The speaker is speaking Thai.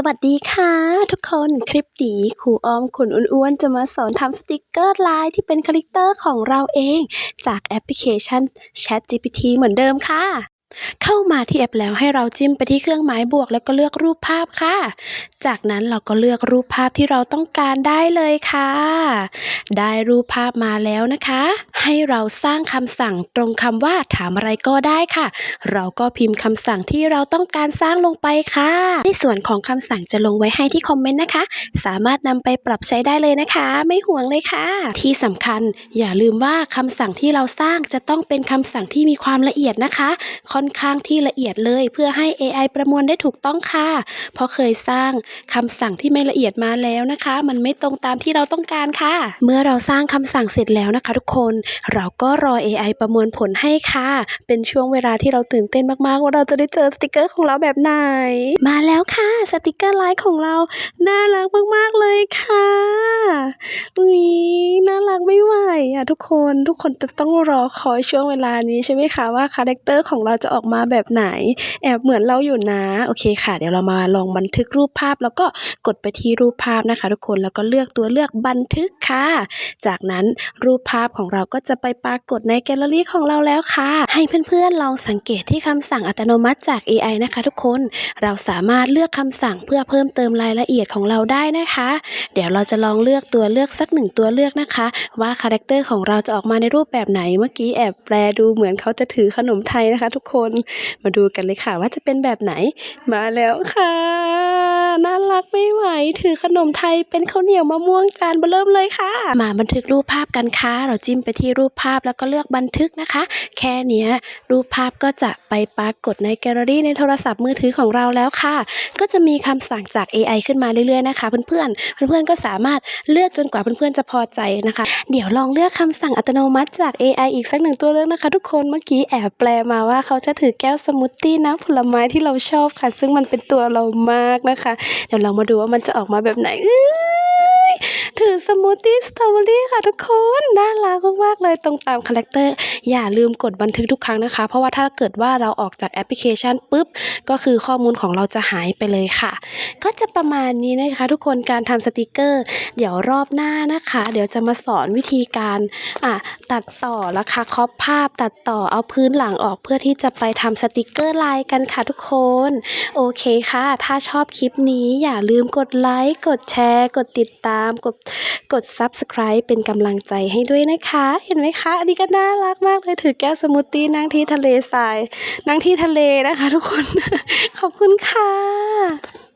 สวัสดีค่ะทุกคนคลิปนี้ครูอ้อมขุนอ้วนๆ จะมาสอนทำสติกเกอร์ลายที่เป็นคาลิเตอร์ของเราเอง จากแอปพลิเคชัน Chat GPT เหมือนเดิมค่ะ เข้ามาที่แอปแล้วให้เราจิ้มไปที่เครื่องหมายบวก แล้วก็เลือกรูปภาพค่ะ จากนั้นเราก็เลือกรูปภาพที่เราต้องการได้เลยค่ะ ได้รูปภาพมาแล้วนะคะ ให้เราสร้างคำสั่งตรงคำว่าถามอะไรก็ได้ค่ะ เราก็พิมพ์คำสั่งที่เราต้องการสร้างลงไปค่ะ ในส่วนของคำสั่งจะลงไว้ให้ที่คอมเมนต์นะคะ สามารถนำไปปรับใช้ได้เลยนะคะ ไม่ห่วงเลยค่ะ ที่สำคัญอย่าลืมว่าคำสั่งที่เราสร้างจะต้องเป็นคำสั่งที่มีความละเอียดนะคะค่อนข้างที่ละเอียดเลย เพื่อให้ AI ประมวลได้ถูกต้องค่ะ เพราะเคยสร้างคำสั่งที่ไม่ละเอียดมาแล้วนะคะ มันไม่ตรงตามที่เราต้องการค่ะ เมื่อเราสร้างคำสั่งเสร็จแล้วนะคะ ทุกคนเราก็รอ AI ประมวลผลให้ค่ะ เป็นช่วงเวลาที่เราตื่นเต้นมากๆ ว่าเราจะได้เจอสติกเกอร์ของเราแบบไหน มาแล้วค่ะสติกเกอร์ไลน์ของเราน่ารักมากๆเลยค่ะอุ้ย รักไม่ไหวอะทุกคนทุกคนจะต้องรอคอยช่วงเวลานี้ใช่ไหมคะว่าคาแรคเตอร์ของเราจะออกมาแบบไหน แอบเหมือนเราอยู่นะโอเคค่ะ เดี๋ยวเรามาลองบันทึกรูปภาพ แล้วก็กดไปที่รูปภาพนะคะ ทุกคนแล้วก็เลือกตัวเลือกบันทึกค่ะ จากนั้นรูปภาพของเราก็จะไปปรากฏในแกลเลอรี่ของเราแล้วค่ะ ให้เพื่อนๆลองสังเกตที่คำสั่งอัตโนมัติจาก AI นะคะ ทุกคนเราสามารถเลือกคำสั่งเพื่อเพิ่มเติมรายละเอียดของเราได้นะคะ เดี๋ยวเราจะลองเลือกตัวเลือกสักหนึ่งตัวเลือกนะคะว่าคาแรคเตอร์ของเราจะออกมาในรูปแบบไหนเมื่อกี้แอบแปลดูเหมือนเขาจะถือขนมไทยนะคะ ทุกคนมาดูกันเลยค่ะว่าจะเป็นแบบไหน มาแล้วค่ะน่ารักไม่ไหวถือขนมไทยเป็นข้าวเหนียวมะม่วงจานเบอเริ่มเลยค่ะ มาบันทึกรูปภาพกันค่ะเราจิ้มไปที่รูปภาพแล้วก็เลือกบันทึกนะคะ แค่นี้รูปภาพก็จะไปปรากฏในแกลเลอรี่ในโทรศัพท์มือถือของเราแล้วค่ะ ก็จะมีคำสั่งจาก AI ขึ้นมาเรื่อยๆนะคะ เพื่อนๆเพื่อนๆก็สามารถเลือกจนกว่าเพื่อนๆจะพอใจนะคะเดี๋ยวลองเลือกคำสั่งอัตโนมัติจาก AI อีกสักหนึ่งตัวเลือกนะคะ ทุกคนเมื่อกี้แอบแปลมาว่าเขาจะถือแก้วสมูทตี้น้ำผลไม้ที่เราชอบค่ะ ซึ่งมันเป็นตัวเรามากนะคะ เดี๋ยวเรามาดูว่ามันจะออกมาแบบไหนอ ถือสมูทตี้สตรอเบอรี่ค่ะทุกคน น่ารักมากๆเลยตรงตามคาแรคเตอร์ อย่าลืมกดบันทึกทุกครั้งนะคะ เพราะว่าถ้าเกิดว่าเราออกจากแอปพลิเคชันปุ๊บ ก็คือข้อมูลของเราจะหายไปเลยค่ะ ก็จะประมาณนี้นะคะ ทุกคนการทำสติกเกอร์ เดี๋ยวรอบหน้านะคะ เดี๋ยวจะมาสอนวิธีการอะตัดต่อราคาคอปภาพตัดต่อเอาพื้นหลังออกเพื่อที่จะไปทำสติกเกอร์ลายกันค่ะทุกคน โอเคค่ะ ถ้าชอบคลิปนี้อย่าลืมกดไลค์กดแชร์ กดติดตามกดกด subscribe เป็นกำลังใจให้ด้วยนะคะ เห็นไหมคะ อันนี้ก็น่ารักมากเลยถือแก้วสมูทตี้นั่งที่ทะเลทรายนั่งที่ทะเลนะคะ ทุกคน ขอบคุณค่ะ